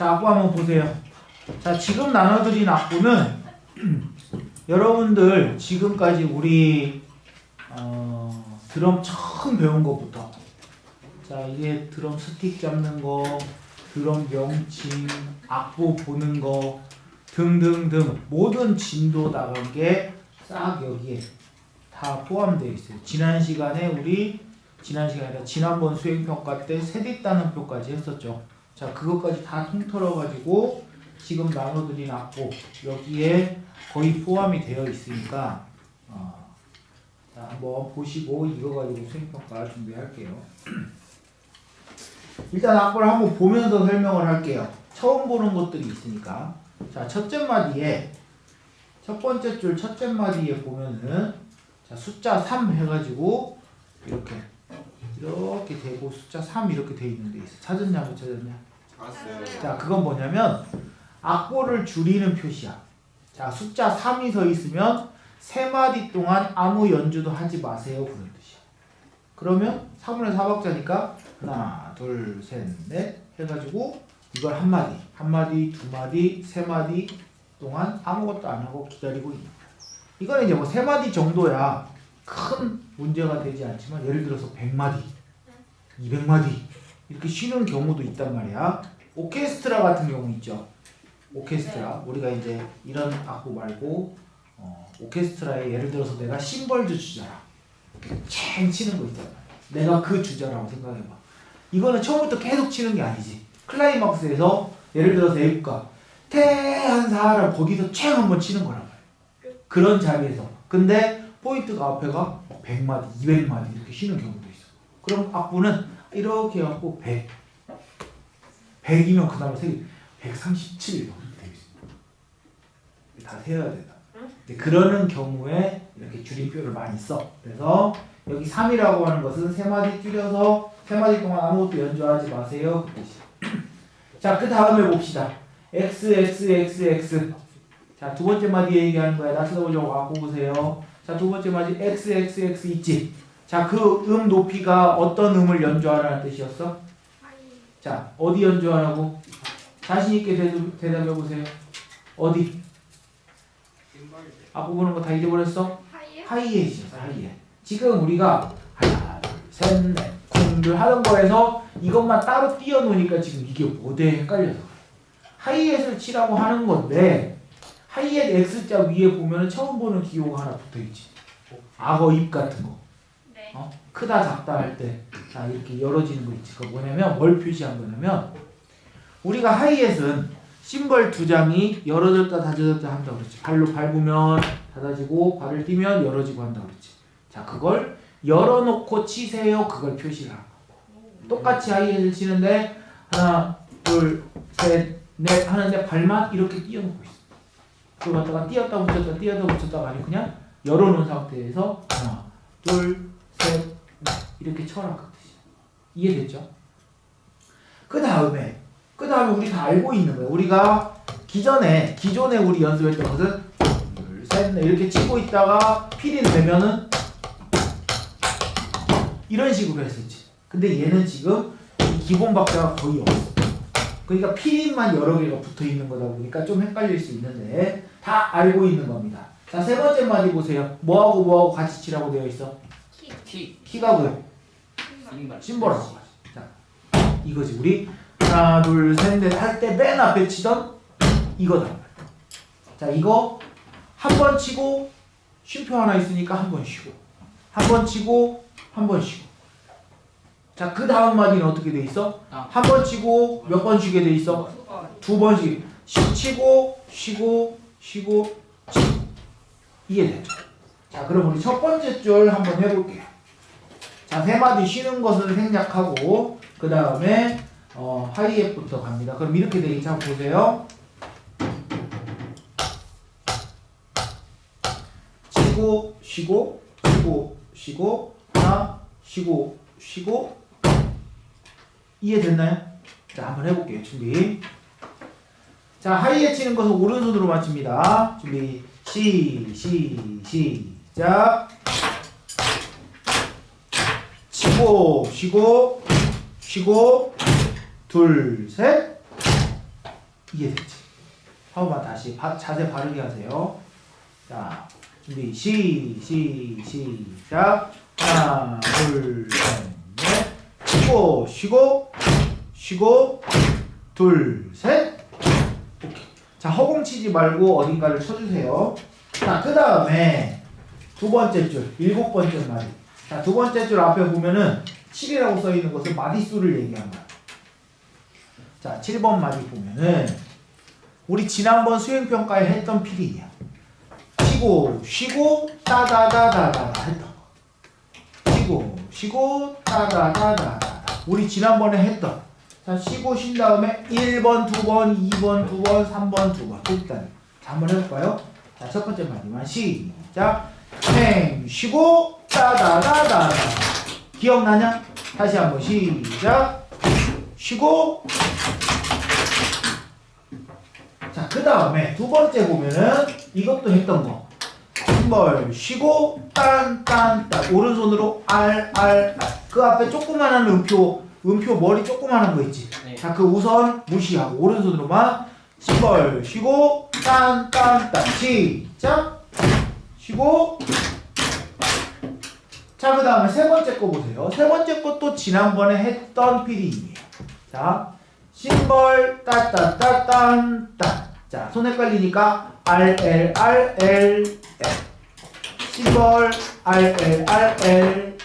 자, 악보 한번 보세요. 자, 지금 나눠드린 악보는 여러분들 지금까지 우리 어, 드럼 처음 배운 것부터 자, 이게 드럼 스틱 잡는 거, 드럼 명칭, 악보 보는 거 등등등 모든 진도 나간 게 싹 여기에 다 포함되어 있어요. 지난 시간에 우리 지난 시간에 지난번 수행평가 때 세대 따는 표까지 했었죠. 자 그것까지 다 통틀어 가지고 지금 나눠드린 악보 여기에 거의 포함이 되어 있으니까 어, 자 한번 보시고 이거 가지고 수행평가 준비할게요. 일단 악보를 한번 보면서 설명을 할게요. 처음 보는 것들이 있으니까 자 첫째 마디에 첫 번째 줄 첫째 마디에 보면은 자 숫자 3 해가지고 이렇게 이렇게 되고 숫자 3 이렇게 돼 있는 데 있어. 찾았냐 못 찾았냐? 자 그건 뭐냐면 악보를 줄이는 표시야. 자 숫자 3이 서 있으면 세 마디 동안 아무 연주도 하지 마세요 그런 뜻이야. 그러면 3분의 4박자니까 하나 둘 셋 넷 해가지고 이걸 한 마디 한 마디 두 마디 세 마디 동안 아무것도 안 하고 기다리고 있는 거야. 이거는 이제 뭐 세 마디 정도야 큰 문제가 되지 않지만 예를 들어서 100마디 200마디 이렇게 쉬는 경우도 있단 말이야. 오케스트라 같은 경우 있죠. 오케스트라 우리가 이제 이런 악보 말고 어, 오케스트라에 예를 들어서 내가 심벌주 주자라 챙 치는 거 있잖아. 내가 그 주자라고 생각해봐. 이거는 처음부터 계속 치는 게 아니지. 클라이막스에서 예를 들어서 애국가 태한 사람 거기서 챙 한번 치는 거란 말이야. 그런 자리에서. 근데 포인트가 앞에가 100마디, 200마디 이렇게 쉬는 경우도 있어. 그럼 악보는 이렇게 해갖고 100. 100이면 그 다음에 세137 이렇게 있어. 다 세어야 된다. 그러는 경우에 이렇게 줄임표를 많이 써. 그래서 여기 3이라고 하는 것은 세 마디 줄여서 세 마디 동안 아무것도 연주하지 마세요. 그. 자, 그 다음에 봅시다. x x x x. 자, 두 번째 마디에 얘기하는 거야. 나 쳐다보자고 갖고 보세요. 자, 두 번째 마디 x x x 있지. 자, 그 음 높이가 어떤 음을 연주하라는 뜻이었어? 자, 어디 연주하라고? 자신 있게 대답, 대답해 보세요. 어디? 앞부 보는 거 다 잊어버렸어? 하이에? 하이햇. 지금 우리가 하나, 둘, 셋, 넷, 쿵둘 하는 거에서 이것만 따로 띄워놓으니까 지금 이게 뭐대 헷갈려서. 하이햇을 치라고 하는 건데 하이햇 X자 위에 보면 처음 보는 기호가 하나 붙어있지. 악어 입 같은 거. 네. 어? 크다 작다 할 때 자 이렇게 열어지는 거 있지. 그거 뭐냐면 뭘 표시한 거냐면 우리가 하이햇은 심벌 두 장이 열어졌다 닫아졌다 한다 그랬지. 발로 밟으면 닫아지고 발을 띄면 열어지고 한다 그랬지. 자 그걸 열어놓고 치세요. 그걸 하는 거. 똑같이 하이햇을 치는데 하나 둘셋넷 하는데 발만 이렇게 띄워놓고 있어. 그걸 갖다가 띄었다 붙였다 띄었다 붙였다가 아니고 그냥 열어놓은 상태에서 하나 둘셋 이렇게 쳐라 그 뜻이야. 이해됐죠? 그 다음에 그 다음에 우리 다 알고 있는 거예요. 우리가 기존에 기존에 우리 연습했던 것은 둘셋넷 이렇게 치고 있다가 필인 되면은 이런 식으로 했었지. 근데 얘는 지금 이 기본 박자가 거의 없어. 그러니까 필인만 여러 개가 붙어 있는 거다 보니까 좀 헷갈릴 수 있는데 다 알고 있는 겁니다. 자 세 번째 마디 보세요. 뭐하고 뭐하고 같이 치라고 되어 있어? 키. T 키가 뭐야? 심벌하고 자 이거지 우리 하나 둘 셋 넷 할 때 맨 앞에 치던 이거다 자 이거 한 번 치고 쉼표 하나 있으니까 한 번 쉬고 한 번 치고 한 번 쉬고 자 그 다음 마디는 어떻게 돼 있어? 아. 한 번 치고 몇 번 쉬게 돼 있어? 두 번씩 쉬- 치고 쉬고 쉬고 치고 이해됐죠? 자 그럼 우리 첫 번째 줄 한번 해볼게요 자, 세 마디 쉬는 것을 생략하고 그 다음에 어, 하이햇부터 갑니다. 그럼 이렇게 되겠지? 한번 보세요. 치고 쉬고 쉬고 쉬고 하나 쉬고 쉬고 이해됐나요? 자, 한번 해볼게요. 준비. 자, 하이햇 치는 것은 오른손으로 맞춥니다. 준비. 시, 시, 시 작. 치고 쉬고 쉬고 둘 셋 이해됐지? 한 번만 다시 바, 자세 바르게 하세요. 자, 준비 시, 시, 시작. 하나, 둘, 셋, 넷. 쉬고, 쉬고, 쉬고, 둘, 셋. 오케이. 자, 허공 치지 말고 어딘가를 쳐주세요. 자, 그 다음에 두 번째 줄, 일곱 번째 마디. 자, 두 번째 줄 앞에 보면은 7이라고 써 있는 것은 마디수를 얘기한 거야. 자, 7번 마디 보면은 우리 지난번 수행평가에 했던 필이야. 쉬고, 쉬고, 따다다다다 했던 거. 쉬고, 쉬고, 따다다다다. 우리 지난번에 했던. 자, 쉬고 쉰 다음에 1번, 2번, 2번, 2번, 3번, 2번. 일단. 자, 한번 해볼까요? 자, 첫 번째 마디만 시작. 행, 쉬고, 따다다다다. 기억나냐? 다시 한번 시작. 쉬고. 자, 그 다음에 두 번째 보면은 이것도 했던 거. 신벌 쉬고 딴딴딴 오른손으로 알알 알. 그 앞에 조그만한 음표 음표 머리 조그만한 거 있지. 네. 자, 그 우선 무시하고 오른손으로만 신벌 쉬고 딴딴딴 시작. 쉬고 자, 그 다음에 세 번째 거 보세요. 세 번째 것도 지난번에 했던 필이에요. 자, 심벌 따따따딴따. 자, 손 헷갈리니까 R L R L L. 심벌 R L R L L.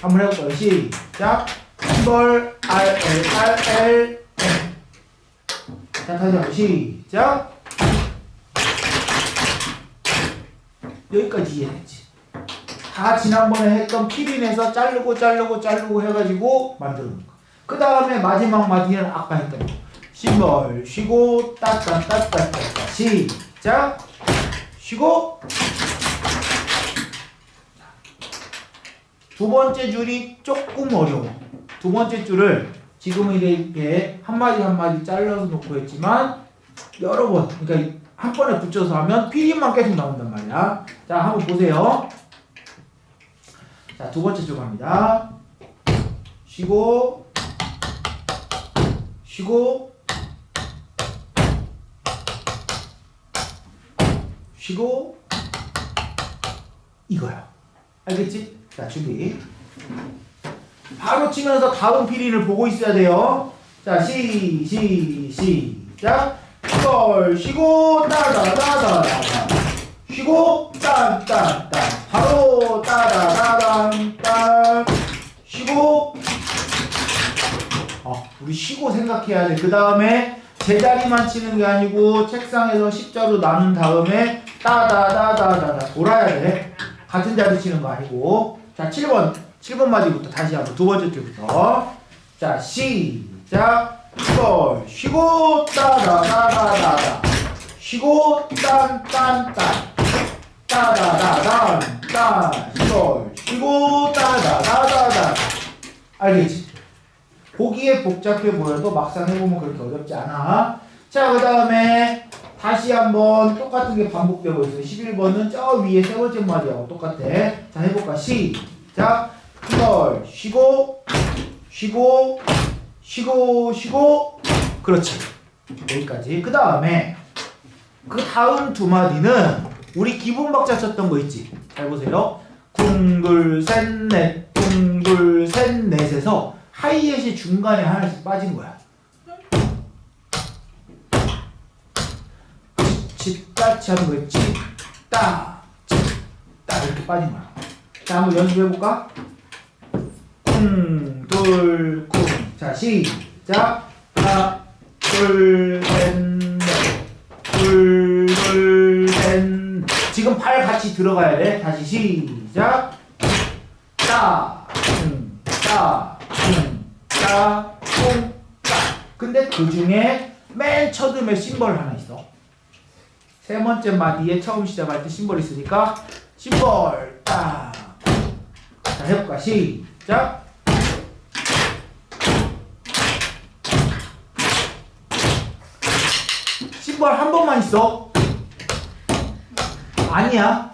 한번 해볼까요? 시작. 심벌 R L R L L. 자, 다시 한번 시작. 여기까지 이해됐지? 다 지난번에 했던 필인에서 자르고 자르고 자르고 해가지고 놓은 거. 그 다음에 마지막 마디는 아까 했던 거. 심벌 쉬고 따따따따따 시작 쉬고 두 번째 줄이 조금 어려워. 두 번째 줄을 지금은 이렇게 한 마디 한 마디 잘라서 놓고 했지만 여러 번 그러니까 한 번에 붙여서 하면 필인만 계속 나온단 말이야. 자 한번 보세요. 자, 두 번째 줄 갑니다. 쉬고, 쉬고, 쉬고, 이거야. 알겠지? 자, 준비. 바로 치면서 다음 필인을 보고 있어야 돼요. 자, 시, 시, 시작. 걸 쉬고, 따다다다다다. 쉬고 딴딴딴. 바로 따다다단딴. 쉬고. 어, 우리 쉬고 생각해야 돼. 그 다음에 제자리만 치는 게 아니고 책상에서 십자로 나눈 다음에 따다다다다다 돌아야 돼. 같은 자리 치는 거 아니고. 자 7번. 7번 마디부터 다시 한번 두 번째 줄부터. 자 시작 걸 쉬고 따다다다다다 쉬고 딴딴딴. 따다다단 따 이걸 쉬고 따다다다다. 알겠지? 보기에 복잡해 보여도 막상 해보면 그렇게 어렵지 않아. 자 그 다음에 다시 한번 똑같은 게 반복되고 있어요. 11번은 저 위에 세 번째 마디하고 똑같아. 자 해볼까? 시작. 이걸 쉬고 쉬고 쉬고 쉬고 그렇지 여기까지 그 다음에 그 다음 두 마디는 우리 기본 박자 쳤던 거 있지? 잘 보세요. 쿵둘셋넷 쿵둘셋넷에서 하이햇이 중간에 하나씩 빠진 거야. 집같이 하는 거야. 집따 집따 이렇게 빠진 거야. 자 한번 연습해 볼까? 쿵둘쿵 자 시작 하나 둘 셋 넷 둘, 둘, 셋. 지금 팔 같이 들어가야 돼. 다시 시작. 따, 쿵, 따, 쿵, 따, 쿵, 따. 근데 그 중에 맨 처음에 심벌 하나 있어. 세 번째 마디에 처음 시작할 때 심벌 있으니까 심벌 따. 자 해볼까? 시작. 심벌 한 번만 있어. 아니야.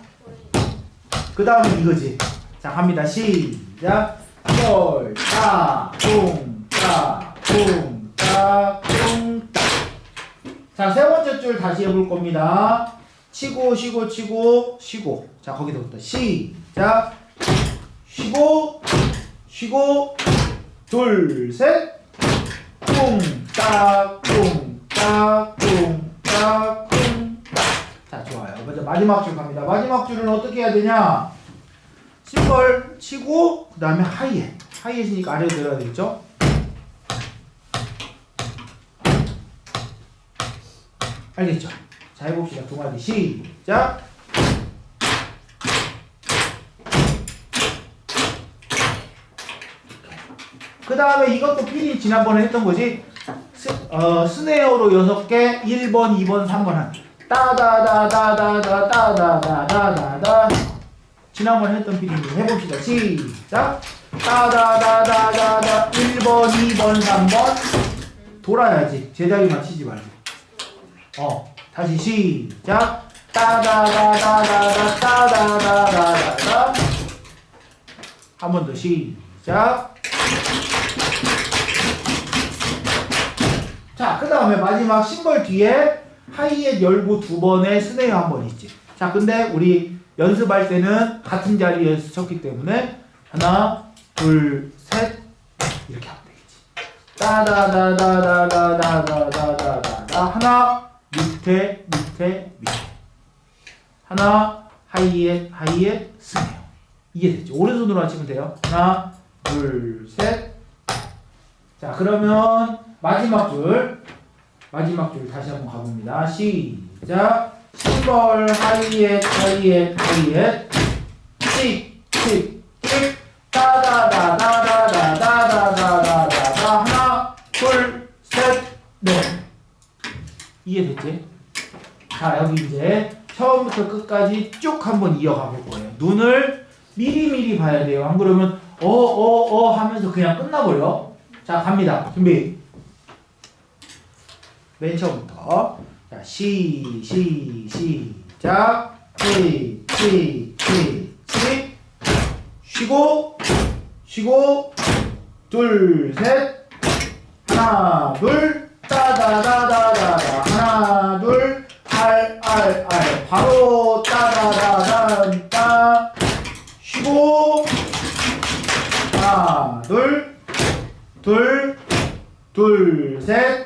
그 다음에 이거지. 자, 갑니다. 시작. sol, 따, 동, 따, 동, 따, 동, 따. 자, 세 번째 줄 다시 해볼 겁니다. 치고, 쉬고, 치고, 쉬고. 자, 거기서부터 시작. 쉬고, 쉬고, 둘, 셋. 꿍, 딱, 꿍, 딱, 먼저 마지막 줄 갑니다. 마지막 줄은 어떻게 해야 되냐? 심벌 치고, 그 다음에 하이햇. 하이햇이니까 아래로 내려야 되겠죠? 알겠죠? 자, 해봅시다. 두 마디. 시작. 그 다음에 이것도 필히 지난번에 했던 거지. 스, 어, 스네어로 6개, 1번, 2번, 3번 한. 따다다다다다다다다다다. 지난번에 했던 필히 해봅시다. 시작. 따다다다다다. 1번, 2번, 3번. 돌아야지. 제자리 맞히지 말고. 어, 다시 시작. 따다다다다다 따다다다다다. 한 번 더 시작. 자, 그 다음에 마지막 심벌 뒤에 하이햇 열고 두 번에 스네어 한 번 있지. 자, 근데 우리 연습할 때는 같은 자리에서 쳤기 때문에 하나, 둘, 셋 이렇게 하면 되겠지. 따다다다다다다다다다 하나 밑에 밑에 밑에 하나 하이햇 하이햇 스네어 이해됐죠? 오른손으로 하시면 돼요. 하나 둘 셋. 자 그러면 마지막 줄 마지막 줄 다시 한번 가봅니다. 시작. 심벌 하이햇 하이햇 하이햇 틱틱틱 따다다다다다다다다다다 하나 둘셋넷 이해됐지? 자 여기 이제 처음부터 끝까지 쭉 한번 이어가 볼 거예요. 눈을 미리미리 봐야 돼요. 안 그러면 어어어 하면서 그냥 끝나버려. 자 갑니다. 준비. 맨 처음부터. 자 시 시 시작. 시 시 시 시. 쉬고 쉬고. 둘 셋. 하나 둘. 따다다다다다. 하나 둘. 알 알 알. 바로 따다다다. 따 쉬고. 하나 둘 둘 둘 셋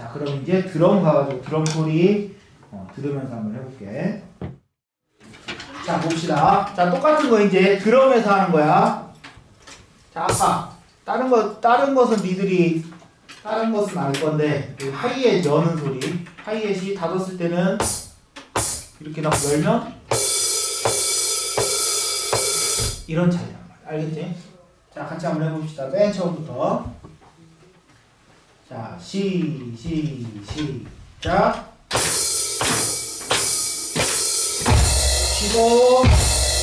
자 그럼 이제 드럼 가가지고 드럼 소리 어, 들으면서 한번 해볼게. 자 봅시다. 자 똑같은 거 이제 드럼에서 하는 거야. 자 아까 다른 거 다른 것은 니들이 다른 것은 알 건데 그 하이햇 여는 소리. 하이햇이 닫았을 때는 이렇게 막 열면 이런 차이란 말이야. 알겠지? 자 같이 한번 해봅시다. 맨 처음부터 자, 시, 시, 시작. 쉬고,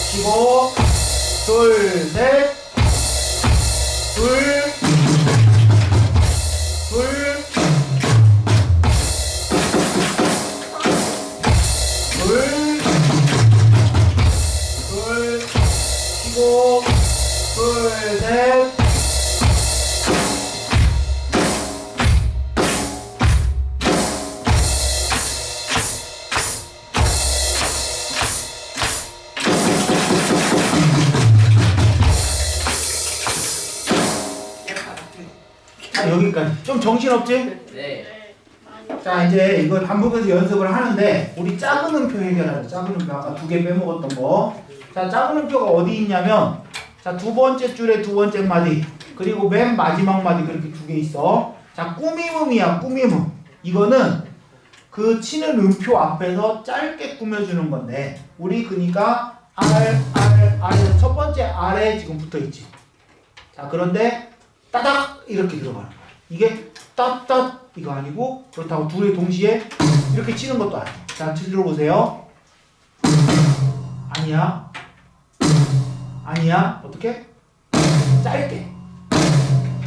쉬고, 둘, 셋, 없지? 네. 자 이제 이걸 반복해서 연습을 하는데 우리 작은 음표 해결하자. 작은 음표 아까 두 개 빼먹었던 거 자 작은 음표가 어디 있냐면 자 두 번째 줄에 두 번째 마디. 그리고 맨 마지막 마디 그렇게 두 개 있어. 자 꾸밈음이야 꾸밈음. 이거는 그 치는 음표 앞에서 짧게 꾸며주는 건데 우리 그니까 R R R에서 첫 번째 R에 지금 붙어 있지. 자 그런데 따닥 이렇게 들어가는 거야. 이게 따따 이거 아니고 그렇다고 둘이 동시에 이렇게 치는 것도 아니에요. 자, 들어보세요. 아니야. 아니야. 어떻게? 짧게.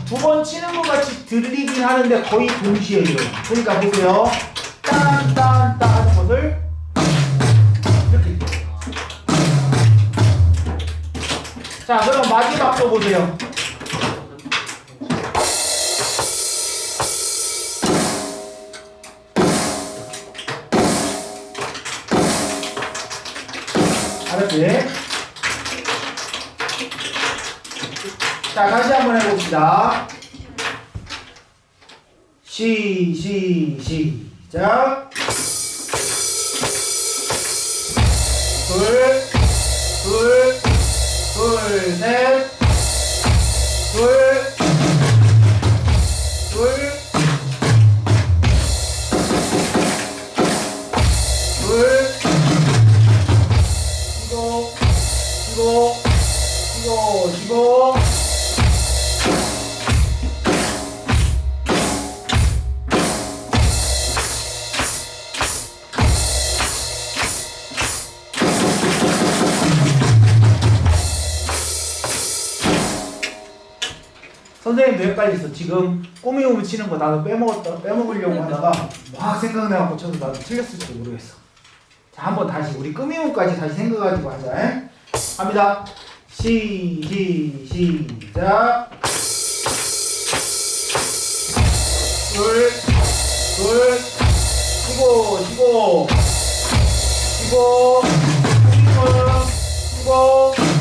두 번 치는 것 같이 들리긴 하는데 거의 동시에 일어나. 그러니까 보세요. 딴딴딴 하는 것을 이렇게. 자, 그럼 마지막 또 보세요. 자, 다시 한번 해봅시다. 시, 시, 시작. 둘, 둘, 둘, 셋, 선생님 도 헷갈렸어. 지금 꾸미우미 치는 거 나도 빼먹었다, 빼먹으려고 하다가 막 생각나갖고 쳐서 나도 틀렸을지 모르겠어. 자, 한번 다시 우리 꾸미우까지 다시 생각가지고 하자. 에? 갑니다. 시, 시, 시작. 둘, 둘, 쉬고, 쉬고, 쉬고, 쉬고, 쉬고.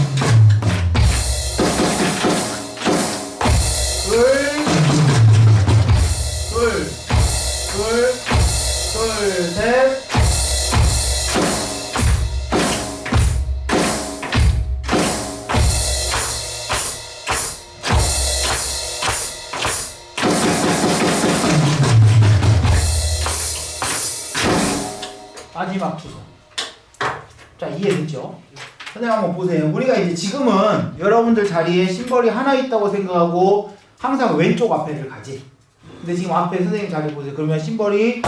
마지막 주소. 자, 이해됐죠? 선생님 한번 보세요. 우리가 이제 지금은 여러분들 자리에 심벌이 하나 있다고 생각하고 항상 왼쪽 앞에를 가지. 근데 지금 앞에 선생님 자리 보세요. 그러면 심벌이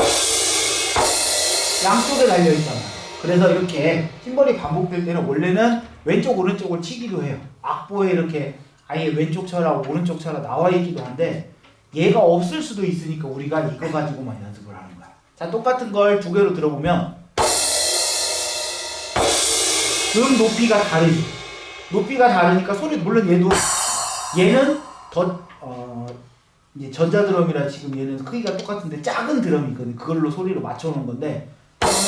양쪽에 달려 있잖아요. 그래서 이렇게 심벌이 반복될 때는 원래는 왼쪽 오른쪽을 치기도 해요. 악보에 이렇게 아예 왼쪽 쳐라 오른쪽 쳐라 나와 있기도 한데 얘가 없을 수도 있으니까 우리가 이거 가지고만 연습을 하는 거야. 자 똑같은 걸 두 개로 들어보면 음 높이가 다르지. 높이가 다르니까 소리 물론 얘도 얘는 더 어, 이제 전자 드럼이라 지금 얘는 크기가 똑같은데 작은 드럼이 있거든. 그걸로 소리를 맞춰 놓은 건데 그러면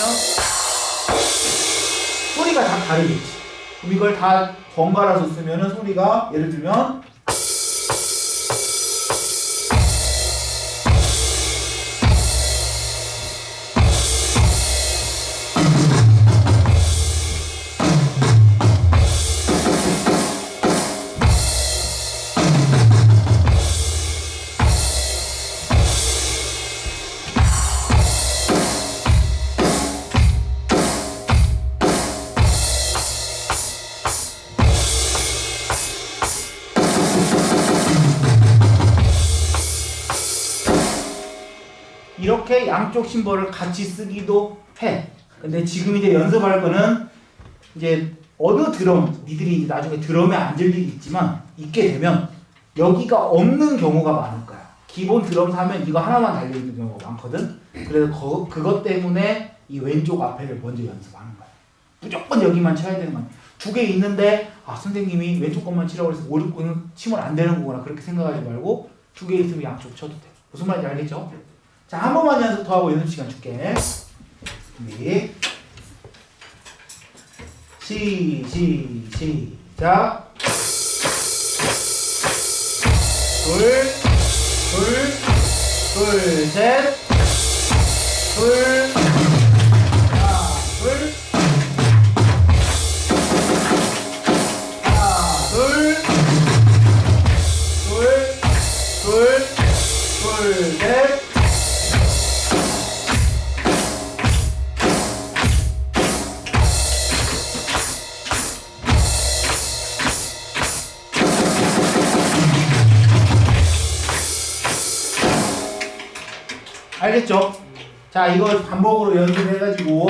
소리가 다 다르겠지. 그럼 이걸 다 번갈아서 쓰면은 소리가 예를 들면 양쪽 심벌을 같이 쓰기도 해. 근데 지금 이제 연습할 거는 이제 어느 드럼, 니들이 나중에 드럼에 앉을 일이 있지만 있게 되면 여기가 없는 경우가 많을 거야. 기본 드럼 사면 이거 하나만 달려 있는 경우가 많거든. 그래서 거, 그것 때문에 이 왼쪽 앞에를 먼저 연습하는 거야. 무조건 여기만 쳐야 되는 거야. 두 개 있는데 아 선생님이 왼쪽 것만 치라고 해서 오른쪽 거는 치면 안 되는 거구나 그렇게 생각하지 말고 두 개 있으면 양쪽 쳐도 돼. 무슨 말인지 알겠죠? 자, 한 번만 연습 더 하고 연습 시간 줄게. 준비. 시, 시, 시작. 둘, 둘, 둘, 셋, 둘, 알겠죠? 자, 이걸 반복으로 연습해가지고